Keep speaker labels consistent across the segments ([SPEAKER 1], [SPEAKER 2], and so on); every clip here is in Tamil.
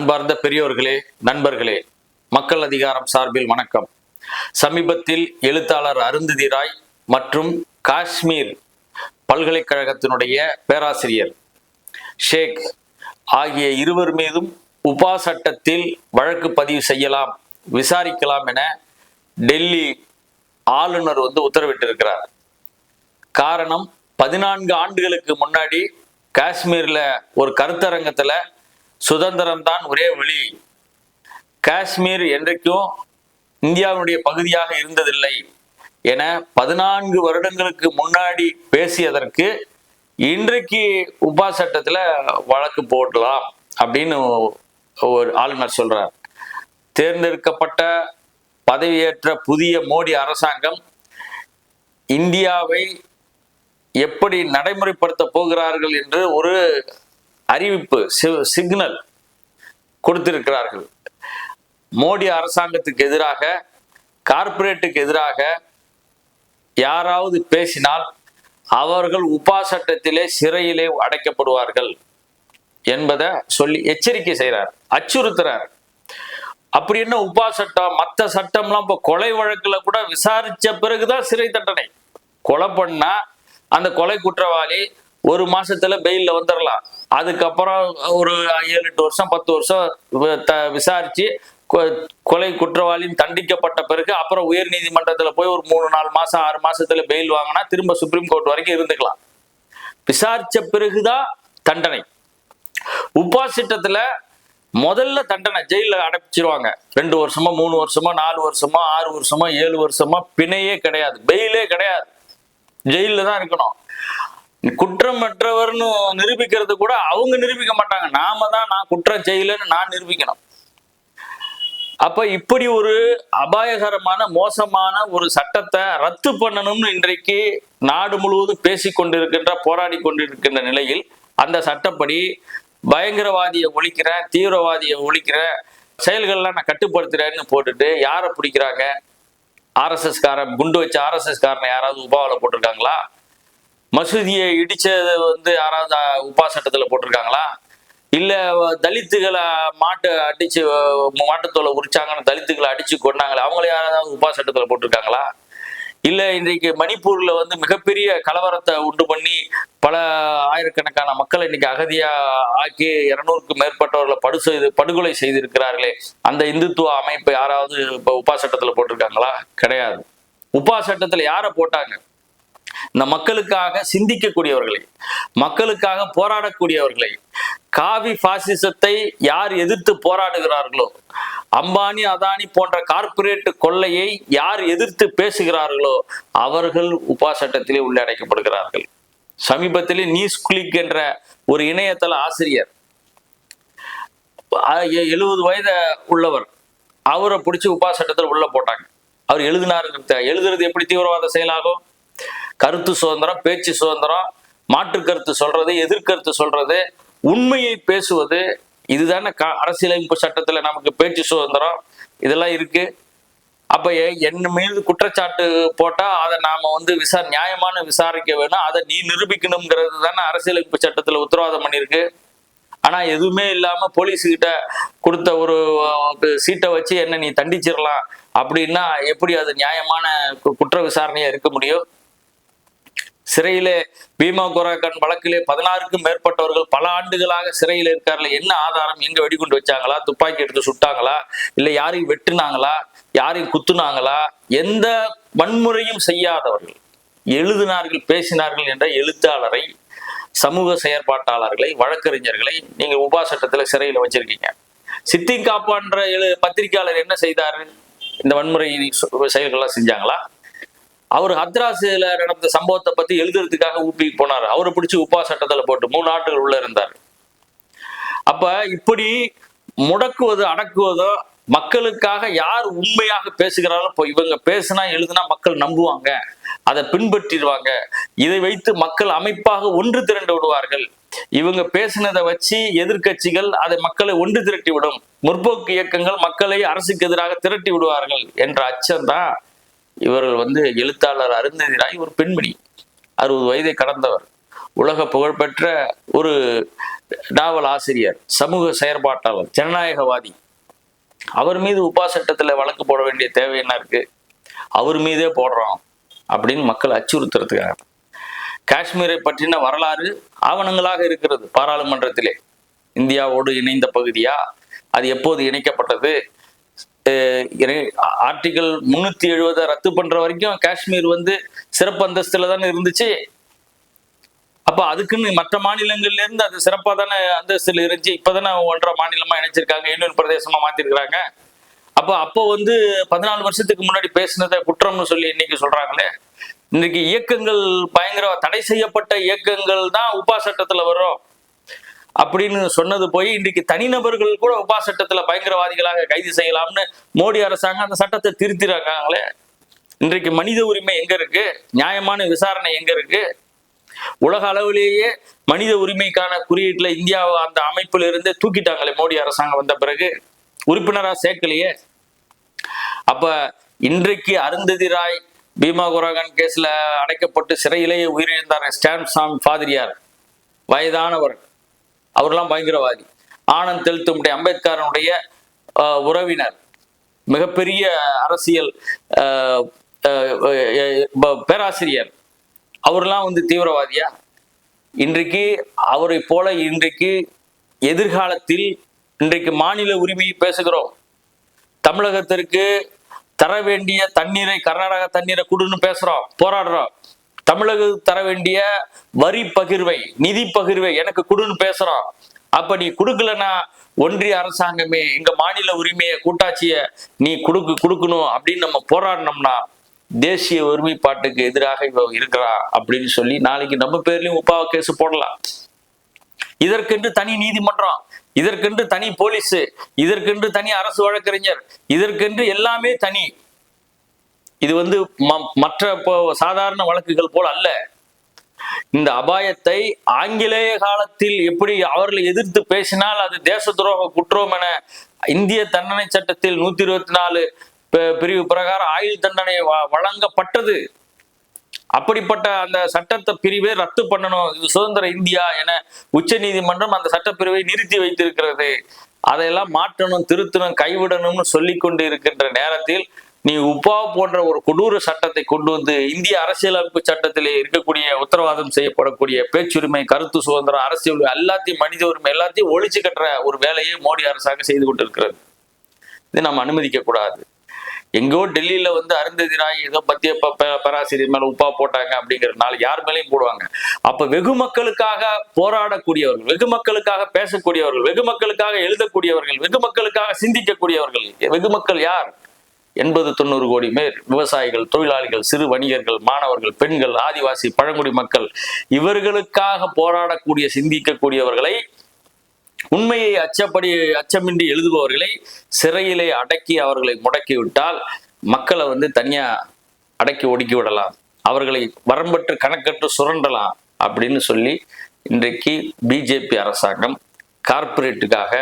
[SPEAKER 1] அன்பார்ந்த பெரியோர்களே நண்பர்களே மக்கள் அதிகாரம் சார்பில் வணக்கம். சமீபத்தில் எழுத்தாளர் அருந்ததி ராய் மற்றும் காஷ்மீர் பல்கலைக்கழகத்தினுடைய பேராசிரியர் ஷேக் ஆகிய இருவர் மீதும் உபா சட்டத்தில் வழக்கு பதிவு செய்யலாம் விசாரிக்கலாம் என டெல்லி ஆளுநர் வந்து உத்தரவிட்டிருக்கிறார். காரணம் பதினான்கு ஆண்டுகளுக்கு முன்னாடி காஷ்மீர்ல ஒரு கருத்தரங்கத்தில் சுதந்திரம் தான் ஒரே வழி. காஷ்மீர் என்றைக்கும் இந்தியாவுடைய பகுதியாக இருந்ததில்லை என பதினான்கு வருடங்களுக்கு முன்னாடி பேசியதற்கு இன்றைக்கு உபா சட்டத்துல வழக்கு போடலாம் அப்படின்னு ஒரு ஆளுநர் சொல்றார். தேர்ந்தெடுக்கப்பட்ட பதவியேற்ற புதிய மோடி அரசாங்கம் இந்தியாவை எப்படி நடைமுறைப்படுத்த போகிறார்கள் என்று ஒரு அறிவிப்பு சிக்னல் கொடுத்திருக்கிறார்கள். மோடி அரசாங்கத்துக்கு எதிராக கார்ப்பரேட்டுக்கு எதிராக யாராவது பேசினால் அவர்கள் உபா சட்டத்திலே சிறையிலே அடைக்கப்படுவார்கள் என்பதை சொல்லி எச்சரிக்கை செய்கிறார் அச்சுறுத்துறார். அப்படி என்ன உபா சட்டம்? மற்ற சட்டம்லாம் இப்போ கொலை வழக்கில் கூட விசாரித்த பிறகுதான் சிறை தண்டனை. கொலை பண்ணா அந்த கொலை குற்றவாளி ஒரு மாசத்துல பெயில்ல வந்துடலாம் அதுக்கப்புறம் ஒரு ஏழு எட்டு வருஷம் பத்து வருஷம் த- விசாரிச்சு கொ- கொலை குற்றவாளியும் தண்டிக்கப்பட்ட பிறகு அப்புறம் உயர் நீதிமன்றத்துல போய் ஒரு மூணு நாலு மாசம் ஆறு மாசத்துல பெயில் வாங்கினா திரும்ப சுப்ரீம் கோர்ட் வரைக்கும் இருந்துக்கலாம். விசாரிச்ச பிறகுதான் தண்டனை. உப்பா முதல்ல தண்டனை ஜெயில அடைச்சிருவாங்க. ரெண்டு வருஷமா மூணு வருஷமா நாலு வருஷமா ஆறு வருஷமா ஏழு வருஷமா பிணையே கிடையாது. பெயிலே கிடையாது. ஜெயில தான் இருக்கணும். குற்றமற்றவர்னு நிரூபிக்கிறது கூட அவங்க நிரூபிக்க மாட்டாங்க. நாம தான் நான் குற்றம் செய்யலன்னு நான் நிரூபிக்கணும். அப்ப இப்படி ஒரு அபாயகரமான மோசமான ஒரு சட்டத்தை ரத்து பண்ணணும்னு இன்றைக்கு நாடு முழுவதும் பேசிக்கொண்டிருக்கின்ற போராடி கொண்டிருக்கின்ற நிலையில் அந்த சட்டப்படி பயங்கரவாதியை ஒழிக்கிற தீவிரவாதியை ஒழிக்கிற செயல்கள்லாம் நான் கட்டுப்படுத்துறேன்னு போட்டுட்டு யாரை பிடிக்கிறாங்க? ஆர்எஸ்எஸ்காரன் குண்டு வச்ச ஆர்எஸ்எஸ்காரனை யாராவது உபாவில் போட்டிருக்காங்களா? மசூதியை இடிச்சது வந்து யாராவது அஹ், உபா சட்டத்துல போட்டிருக்காங்களா? இல்ல தலித்துகளை மாட்டு அடிச்சு மாட்டுத்தோலை உரிச்சாங்கன்னு தலித்துகளை அடிச்சு கொண்டாங்களே அவங்கள யாராவது உபா சட்டத்துல போட்டிருக்காங்களா? இல்ல இன்றைக்கு மணிப்பூர்ல வந்து மிகப்பெரிய கலவரத்தை உண்டு பண்ணி பல ஆயிரக்கணக்கான மக்களை இன்னைக்கு அகதியா ஆக்கி இருநூறுக்கும் மேற்பட்டவர்களை படு செய்து படுகொலை செய்திருக்கிறார்களே அந்த இந்துத்துவ அமைப்பு யாராவது இப்ப உபா சட்டத்துல போட்டிருக்காங்களா? கிடையாது. உபா சட்டத்துல யாரை போட்டாங்க? இந்த மக்களுக்காக சிந்திக்கக்கூடியவர்களை மக்களுக்காக போராடக்கூடியவர்களை காவி பாசிசத்தை யார் எதிர்த்து போராடுகிறார்களோ அம்பானி அதானி போன்ற கார்ப்பரேட் கொள்ளையை யார் எதிர்த்து பேசுகிறார்களோ அவர்கள் உபா சட்டத்திலே உள்ளடக்கப்படுகிறார்கள் சமீபத்திலே நியூஸ் குளிக் என்ற ஒரு இணையதள ஆசிரியர் எழுபது வயது உள்ளவர் அவரை பிடிச்சி உபா சட்டத்தில் உள்ள போட்டாங்க. அவர் எழுதினாரு எழுதுறது எப்படி தீவிரவாத செயலாகும்? கருத்து சுதந்திரம் பேச்சு சுதந்திரம் மாற்று கருத்து சொல்றது எதிர்கருத்து சொல்றது உண்மையை பேசுவது இதுதானே க- அரசியலமைப்பு சட்டத்துல நமக்கு பேச்சு சுதந்திரம் இதெல்லாம் இருக்கு. அப்ப என் மீது குற்றச்சாட்டு போட்டா அதை நாம வந்து விசா நியாயமான விசாரிக்க வேணும். அதை நீ நிரூபிக்கணுங்கிறது தானே அரசியலமைப்பு சட்டத்துல உத்தரவாதம் பண்ணியிருக்கு. ஆனா எதுவுமே இல்லாம போலீஸ் கிட்ட கொடுத்த ஒரு சீட்டை வச்சு என்ன நீ தண்டிச்சிடலாம். அப்படின்னா எப்படி அது நியாயமான குற்ற விசாரணையா இருக்க முடியும்? சிறையிலே பீமா குராக்கன் வழக்கிலே பதினாறுக்கும் மேற்பட்டவர்கள் பல ஆண்டுகளாக சிறையில் இருக்கார்ல என்ன ஆதாரம்? எங்க வெடிகுண்டு வச்சாங்களா? துப்பாக்கி எடுத்து சுட்டாங்களா? இல்ல யாரையும் வெட்டுனாங்களா? யாரையும் குத்துனாங்களா? எந்த வன்முறையும் செய்யாதவர்கள் எழுதினார்கள் பேசினார்கள் என்ற எழுத்தாளரை சமூக செயற்பாட்டாளர்களை வழக்கறிஞர்களை நீங்க உபா சட்டத்துல சிறையில வச்சிருக்கீங்க. சித்திங் காப்பான்ற எழு பத்திரிகையாளர் என்ன செய்தாரு? இந்த வன்முறை செயல்கள்லாம் செஞ்சாங்களா? அவர் ஹத்ராஸில் நடந்த சம்பவத்தை பத்தி எழுதுறதுக்காக ஊப்பிக்கு போனார். அவரை பிடிச்சி உப்பா சட்டத்தில் போட்டு மூணு ஆண்டுகள் உள்ள இருந்தார். அப்ப இப்படி முடக்குவது அடக்குவதோ மக்களுக்காக யார் உண்மையாக பேசுகிறாரோ இப்போ இவங்க பேசுனா எழுதுனா மக்கள் நம்புவாங்க. அதை பின்பற்றிடுவாங்க. இதை வைத்து மக்கள் அமைப்பாக ஒன்று திரண்டு விடுவார்கள். இவங்க பேசினதை வச்சு எதிர்க்கட்சிகள் அதை மக்களை ஒன்று திரட்டி விடும். முற்போக்கு இயக்கங்கள் மக்களை அரசுக்கு எதிராக திரட்டி விடுவார்கள் என்ற அச்சம்தான் இவர்கள் வந்து எழுத்தாளர் அருந்ததி ராய் ஒரு பெண்மணி அறுபது வயதை கடந்தவர். உலக புகழ்பெற்ற ஒரு நாவல் ஆசிரியர் சமூக செயற்பாட்டாளர் ஜனநாயகவாதி. அவர் மீது உபா சட்டத்தில் வழக்கு போட வேண்டிய தேவை என்ன இருக்கு? அவர் மீதே போடுறோம் அப்படின்னு மக்கள் அச்சுறுத்துறதுக்காக. காஷ்மீரை பற்றின வரலாறு ஆவணங்களாக இருக்கிறது பாராளுமன்றத்திலே. இந்தியாவோடு இணைந்த பகுதியா? அது எப்போது இணைக்கப்பட்டது? ஆர்டிகல் முன்னூத்தி எழுபதை ரத்து பண்ற வரைக்கும் காஷ்மீர் வந்து சிறப்பு அந்தஸ்துல தானே இருந்துச்சு. அப்ப அதுக்குன்னு மற்ற மாநிலங்கள்ல இருந்து அது சிறப்பா தானே அந்தஸ்துல இருந்துச்சு. இப்பதானே ஒன்றரை மாநிலமா இணைச்சிருக்காங்க. யூனியன் பிரதேசமா மாத்திருக்கிறாங்க. அப்போ அப்போ வந்து பதினாலு வருஷத்துக்கு முன்னாடி பேசினதை குற்றம்னு சொல்லி இன்னைக்கு சொல்றாங்களே. இன்னைக்கு இயக்கங்கள் பயங்கர தடை செய்யப்பட்ட இயக்கங்கள் தான் உபா சட்டத்துல வரும். அப்படின்னு சொன்னது போய் இன்றைக்கு தனிநபர்கள் கூட உபா சட்டத்துல பயங்கரவாதிகளாக கைது செய்யலாம்னு மோடி அரசாங்கம் அந்த சட்டத்தை திருத்திருக்காங்களே. இன்றைக்கு மனித உரிமை எங்க இருக்கு? நியாயமான விசாரணை எங்க இருக்கு? உலக அளவிலேயே மனித உரிமைக்கான குறியீட்டுல இந்தியாவை அந்த அமைப்புல இருந்து தூக்கிட்டாங்களே மோடி அரசாங்கம் வந்த பிறகு. உறுப்பினரா சேர்க்கலையே. அப்ப இன்றைக்கு அருந்ததி ராய் பீமா குரகன் கேஸ்ல அடைக்கப்பட்டு சிறையிலேயே உயிரிழந்தார் ஸ்டான் சாம் ஃபாதிரியார். வயதானவர். அவர்லாம் பயங்கரவாதி. ஆனந்த் தெல்தும்படி அம்பேத்கரனுடைய உறவினர். மிகப்பெரிய அரசியல் ஆஹ், பேராசிரியர். அவர்லாம் வந்து தீவிரவாதியா? இன்றைக்கு அவரை போல இன்றைக்கு எதிர்காலத்தில் இன்றைக்கு மாநில உரிமையை பேசுகிறோம். தமிழகத்திற்கு தர வேண்டிய தண்ணீரை கர்நாடக தண்ணீரை கொடுன்னு பேசுறோம் போராடுறோம். தமிழக தர வேண்டிய வரி பகிர்வை நிதி பகிர்வை எனக்கு கொடுன்னு பேசுறோம். அப்ப நீ கொடுக்கலன்னா ஒன்றிய அரசாங்கமே எங்க மாநில உரிமையை கூட்டாட்சிய நீ கொடுக்கு கொடுக்கணும் அப்படின்னு நம்ம போராடினோம்னா தேசிய ஒருமைப்பாட்டுக்கு எதிராக இவ இருக்கிறா அப்படின்னு சொல்லி நாளைக்கு நம்ம பேர்லயும் உப்பாவ கேஸ் போடலாம். இதற்கென்று தனி நீதிமன்றம் இதற்கென்று தனி போலீஸ் இதற்கென்று தனி அரசு வழக்கறிஞர் இதற்கென்று எல்லாமே தனி. இது வந்து ம- மற்ற இப்போ சாதாரண வழக்குகள் போல் அல்ல. இந்த அபாயத்தை ஆங்கிலேய காலத்தில் எப்படி அவர்களை எதிர்த்து பேசினால் அது தேச துரோக குற்றம் என இந்திய தண்டனை சட்டத்தில் நூத்தி இருபத்தி நாலு பிரிவு பிரகாரம் ஆயுள் தண்டனை வ- வழங்கப்பட்டது. அப்படிப்பட்ட அந்த சட்டத்தை பிரிவை ரத்து பண்ணணும். இது சுதந்திர இந்தியா என உச்ச நீதிமன்றம் அந்த சட்டப்பிரிவை நிறுத்தி வைத்திருக்கிறது. அதையெல்லாம் மாற்றணும் திருத்தணும் கைவிடணும்னு சொல்லி கொண்டு இருக்கின்ற நேரத்தில் நீ உப்பா போன்ற ஒரு கொடூர சட்டத்தை கொண்டு வந்து இந்திய அரசியலமைப்பு சட்டத்திலே இருக்கக்கூடிய உத்தரவாதம் செய்யப்படக்கூடிய பேச்சுரிமை கருத்து சுதந்திரம் அரசியல் எல்லாத்தையும் மனித உரிமை எல்லாத்தையும் ஒழிச்சு கட்டுற ஒரு வேலையை மோடி அரசாங்கம் செய்து கொண்டிருக்கிறது. இது நம்ம அனுமதிக்க கூடாது. எங்கோ டெல்லியில வந்து அருந்ததி ராய் ஏதோ பத்திய பேராசிரியர் மேல உப்பா போட்டாங்க அப்படிங்கறதுனால யார் மேலேயும் போடுவாங்க. அப்ப வெகு மக்களுக்காக போராடக்கூடியவர்கள் வெகு மக்களுக்காக பேசக்கூடியவர்கள் வெகு மக்களுக்காக எழுதக்கூடியவர்கள் வெகு மக்களுக்காக சிந்திக்கக்கூடியவர்கள் வெகு மக்கள் யார்? எண்பது தொண்ணூறு கோடி பேர் விவசாயிகள் தொழிலாளிகள் சிறு வணிகர்கள் மாணவர்கள் பெண்கள் ஆதிவாசி பழங்குடி மக்கள் இவர்களுக்காக போராடக்கூடிய சிந்திக்கக்கூடியவர்களை உண்மையை அச்சப்படி அச்சமின்றி எழுதுபவர்களை சிறையிலே அடக்கி அவர்களை முடக்கிவிட்டால் மக்களை வந்து தனியா அடக்கி ஒடுக்கி விடலாம். அவர்களை வரம்பற்று கணக்கற்று சுரண்டலாம் அப்படின்னு சொல்லி இன்றைக்கு பிஜேபி அரசாங்கம் கார்ப்பரேட்டுக்காக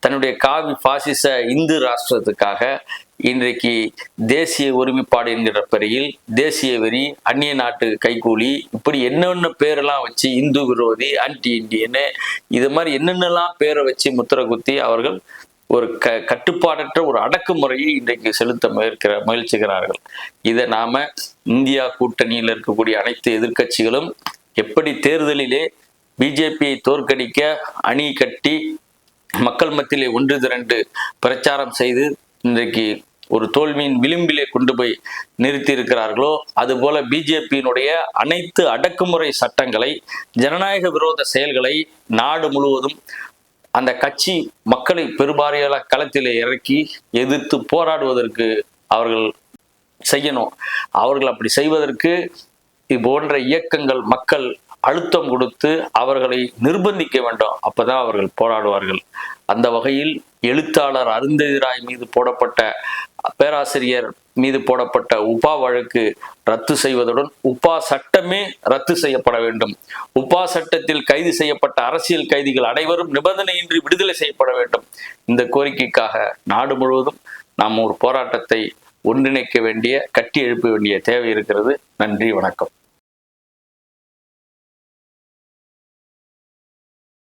[SPEAKER 1] தன்னுடைய காவி பாசிச இந்து ராஷ்டிரத்துக்காக இன்றைக்கு தேசிய ஒருமைப்பாடு என்கிற பெயரில் தேசிய வெறி அந்நிய நாட்டு கைக்கூலி இப்படி என்னென்ன பேரெல்லாம் வச்சு இந்து விரோதி ஆன்டி இண்டியனு இது மாதிரி என்னென்னலாம் பேரை வச்சு முத்திர குத்தி அவர்கள் ஒரு க கட்டுப்பாடற்ற ஒரு அடக்குமுறையை இன்றைக்கு செலுத்த முயற்கிற முயற்சிக்கிறார்கள். இதை நாம இந்தியா கூட்டணியில் இருக்கக்கூடிய அனைத்து எதிர்க்கட்சிகளும் எப்படி தேர்தலிலே பிஜேபியை தோற்கடிக்க அணி கட்டி மக்கள் மத்தியிலே ஒன்று திரண்டு பிரச்சாரம் செய்து இன்றைக்கு ஒரு தோல்வியின் விளிம்பிலே கொண்டு போய் நிறுத்தி இருக்கிறார்களோ அதுபோல பிஜேபியினுடைய அனைத்து அடக்குமுறை சட்டங்களை ஜனநாயக விரோத செயல்களை நாடு முழுவதும் அந்த கட்சி மக்களை பெரும்பாரியான களத்திலே இறக்கி எதிர்த்து போராடுவதற்கு அவர்கள் செய்யணும். அவர்கள் அப்படி செய்வதற்கு இது போன்ற இயக்கங்கள் மக்கள் அழுத்தம் கொடுத்து அவர்களை நிர்பந்திக்க வேண்டும். அப்பதான் அவர்கள் போராடுவார்கள். அந்த வகையில் எழுத்தாளர் அருந்ததிராய் மீது போடப்பட்ட பேராசிரியர் மீது போடப்பட்ட உபா வழக்கு ரத்து செய்வதுடன் உபா சட்டமே ரத்து செய்யப்பட வேண்டும். உபா சட்டத்தில் கைது செய்யப்பட்ட அரசியல் கைதிகள் அனைவரும் நிபந்தனையின்றி விடுதலை செய்யப்பட வேண்டும். இந்த கோரிக்கைக்காக நாடு முழுவதும் நாம் ஒரு போராட்டத்தை ஒன்றிணைக்க வேண்டிய கட்டி எழுப்ப வேண்டிய தேவை இருக்கிறது. நன்றி வணக்கம்.